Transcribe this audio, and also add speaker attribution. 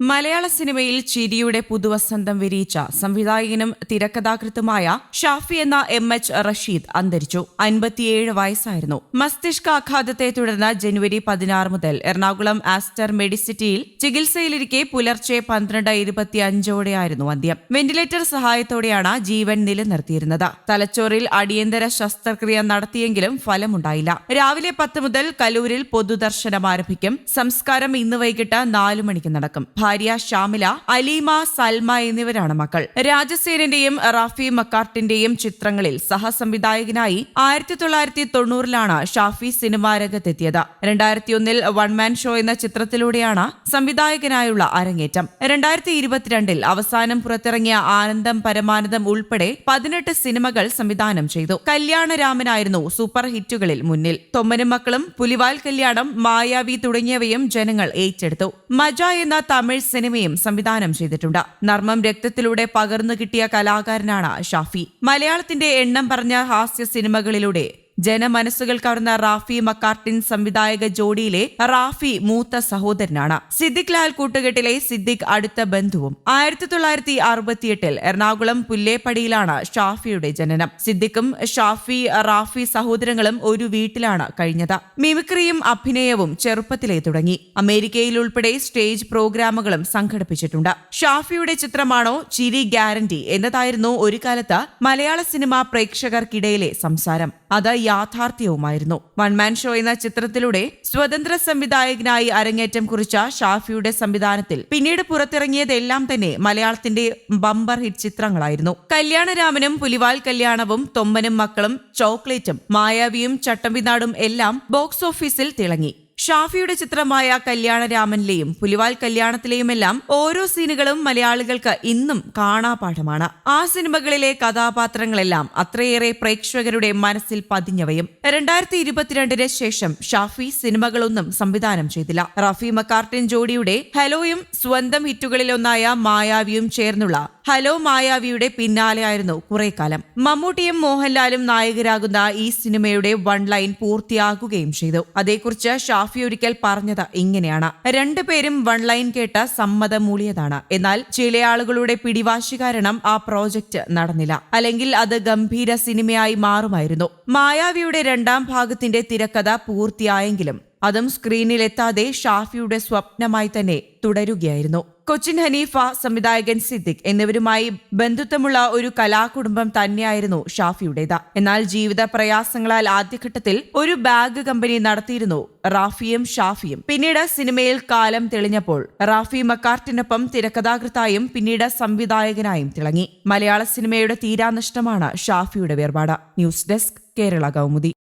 Speaker 1: മലയാള സിനിമയിൽ ചിരിയുടെ പുതുവസന്തം വിരിയിച്ച സംവിധായകനും തിരക്കഥാകൃത്തുമായ ഷാഫി എന്ന എം എച്ച് റഷീദ് അന്തരിച്ചു. അൻപത്തിയേഴ് വയസ്സായിരുന്നു. മസ്തിഷ്കാഘാതത്തെ തുടർന്ന് ജനുവരി പതിനാറ് മുതൽ എറണാകുളം ആസ്റ്റർ മെഡിസിറ്റിയിൽ ചികിത്സയിലിരിക്കെ പുലർച്ചെ പന്ത്രണ്ട് ഇരുപത്തിയഞ്ചോടെയായിരുന്നു അന്ത്യം. വെന്റിലേറ്റർ സഹായത്തോടെയാണ് ജീവൻ നിലനിർത്തിയിരുന്നത്. തലച്ചോറിൽ അടിയന്തര ശസ്ത്രക്രിയ നടത്തിയെങ്കിലും ഫലമുണ്ടായില്ല. രാവിലെ പത്ത് മുതൽ കലൂരിൽ പൊതുദർശനം ആരംഭിക്കും. സംസ്കാരം ഇന്ന് വൈകിട്ട് നാലു മണിക്ക് നടക്കും. ഭാര്യ ഷാമില അലീമ സൽമ എന്നിവരാണ് മക്കൾ. രാജസേനന്റെയും റാഫി മക്കാർട്ടിന്റെയും ചിത്രങ്ങളിൽ സഹസംവിധായകനായി ആയിരത്തി തൊള്ളായിരത്തി തൊണ്ണൂറിലാണ് ഷാഫി സിനിമാ രംഗത്തെത്തിയത്. രണ്ടായിരത്തിയൊന്നിൽ വൺ മാൻ ഷോ എന്ന ചിത്രത്തിലൂടെയാണ് സംവിധായകനായുള്ള അരങ്ങേറ്റം. രണ്ടായിരത്തി ഇരുപത്തിരണ്ടിൽ അവസാനം പുറത്തിറങ്ങിയ ആനന്ദം പരമാനന്ദം ഉൾപ്പെടെ പതിനെട്ട് സിനിമകൾ സംവിധാനം ചെയ്തു. കല്യാണരാമനായിരുന്നു സൂപ്പർ ഹിറ്റുകളിൽ മുന്നിൽ. തൊമ്മനും മക്കളും പുലിവാൽ കല്യാണം മായാവി തുടങ്ങിയവയും ജനങ്ങൾ ഏറ്റെടുത്തു. മജ എന്ന തമിഴ് സിനിമയും സംവിധാനം ചെയ്തിട്ടുണ്ട്. നർമ്മം രക്തത്തിലൂടെ പകർന്നു കിട്ടിയ കലാകാരനാണ് ഷാഫി. മലയാളത്തിന്റെ എണ്ണം പറഞ്ഞ ഹാസ്യ സിനിമകളിലൂടെ ജനമനസ്സുകൾ കവർന്ന റാഫി മക്കാർട്ടിൻ സംവിധായക ജോഡിയിലെ റാഫി മൂത്ത സഹോദരനാണ്. സിദ്ദിഖ് ലാൽ കൂട്ടുകെട്ടിലെ സിദ്ദിഖ് അടുത്ത ബന്ധുവും. ആയിരത്തി തൊള്ളായിരത്തി അറുപത്തിയെട്ടിൽ എറണാകുളം പുല്ലേപ്പടിയിലാണ് ഷാഫിയുടെ ജനനം. സിദ്ദിഖും ഷാഫി റാഫി സഹോദരങ്ങളും ഒരു വീട്ടിലാണ് കഴിഞ്ഞത്. മിമിക്രിയും അഭിനയവും ചെറുപ്പത്തിലേ തുടങ്ങി. അമേരിക്കയിൽ ഉൾപ്പെടെ സ്റ്റേജ് പ്രോഗ്രാമുകളും സംഘടിപ്പിച്ചിട്ടുണ്ട്. ഷാഫിയുടെ ചിത്രമാണോ ചിരി ഗ്യാരണ്ടി എന്നതായിരുന്നു ഒരു കാലത്ത് മലയാള സിനിമാ പ്രേക്ഷകർക്കിടയിലെ സംസാരം. അത് യാഥാർത്ഥ്യവുമായിരുന്നു. വൺമാൻ ഷോ എന്ന ചിത്രത്തിലൂടെ സ്വതന്ത്ര സംവിധായകനായി അരങ്ങേറ്റം കുറിച്ച ഷാഫിയുടെ സംവിധാനത്തിൽ പിന്നീട് പുറത്തിറങ്ങിയതെല്ലാം തന്നെ മലയാളത്തിന്റെ ബമ്പർ ഹിറ്റ് ചിത്രങ്ങളായിരുന്നു. കല്യാണരാമനും പുലിവാൽ കല്യാണവും തൊമ്മനും മക്കളും ചോക്ലേറ്റും മായാവിയും ചട്ടമ്പിനാടും എല്ലാം ബോക്സ് ഓഫീസിൽ തിളങ്ങി. ഷാഫിയുടെ ചിത്രമായ കല്യാണരാമനിലെയും പുലിവാൽ കല്യാണത്തിലെയുമെല്ലാം ഓരോ സീനുകളും മലയാളികൾക്ക് ഇന്നും കാണാപാഠമാണ്. ആ സിനിമകളിലെ കഥാപാത്രങ്ങളെല്ലാം അത്രയേറെ പ്രേക്ഷകരുടെ മനസ്സിൽ പതിഞ്ഞവയും രണ്ടായിരത്തി ഇരുപത്തിരണ്ടിന് ശേഷം ഷാഫി സിനിമകളൊന്നും സംവിധാനം ചെയ്തില്ല. റഫി മക്കാർട്ടിൻ ജോഡിയുടെ ഹലോയും സ്വന്തം ഹിറ്റുകളിലൊന്നായ മായാവിയും ചേർന്നുള്ള ഹലോ മായാവിയുടെ പിന്നാലെയായിരുന്നു കുറെ കാലം. മമ്മൂട്ടിയും മോഹൻലാലും നായകരാകുന്ന ഈ സിനിമയുടെ വൺ ലൈൻ പൂർത്തിയാകുകയും ചെയ്തു. അതേക്കുറിച്ച് ഷാഫി ഒരിക്കൽ പറഞ്ഞത് ഇങ്ങനെയാണ്. രണ്ടുപേരും വൺ ലൈൻ കേട്ട സമ്മതമൂളിയതാണ്. എന്നാൽ ചില ആളുകളുടെ പിടിവാശി കാരണം ആ പ്രോജക്റ്റ് നടന്നില്ല. അല്ലെങ്കിൽ അത് ഗംഭീര സിനിമയായി മാറുമായിരുന്നു. മായാവിയുടെ രണ്ടാം ഭാഗത്തിന്റെ തിരക്കഥ പൂർത്തിയായെങ്കിലും അതും സ്ക്രീനിലെത്താതെ ഷാഫിയുടെ സ്വപ്നമായി തന്നെ തുടരുകയായിരുന്നു. കൊച്ചിൻ ഹനീഫ സംവിധായകൻ സിദ്ദിഖ് എന്നിവരുമായി ബന്ധുത്വമുള്ള ഒരു കലാകുടുംബം തന്നെയായിരുന്നു ഷാഫിയുടേത്. എന്നാൽ ജീവിത പ്രയാസങ്ങളാൽ ആദ്യഘട്ടത്തിൽ ഒരു ബാഗ് കമ്പനി നടത്തിയിരുന്നു റാഫിയും ഷാഫിയും. പിന്നീട് സിനിമയിൽ കാലം തെളിഞ്ഞപ്പോൾ റാഫി മക്കാർട്ടിനൊപ്പം തിരക്കഥാകൃത്തായും പിന്നീട് സംവിധായകനായും തിളങ്ങി. മലയാള സിനിമയുടെ തീരാനഷ്ടമാണ് ഷാഫിയുടെ വേർപാട്. News desk Kerala Kaumudi.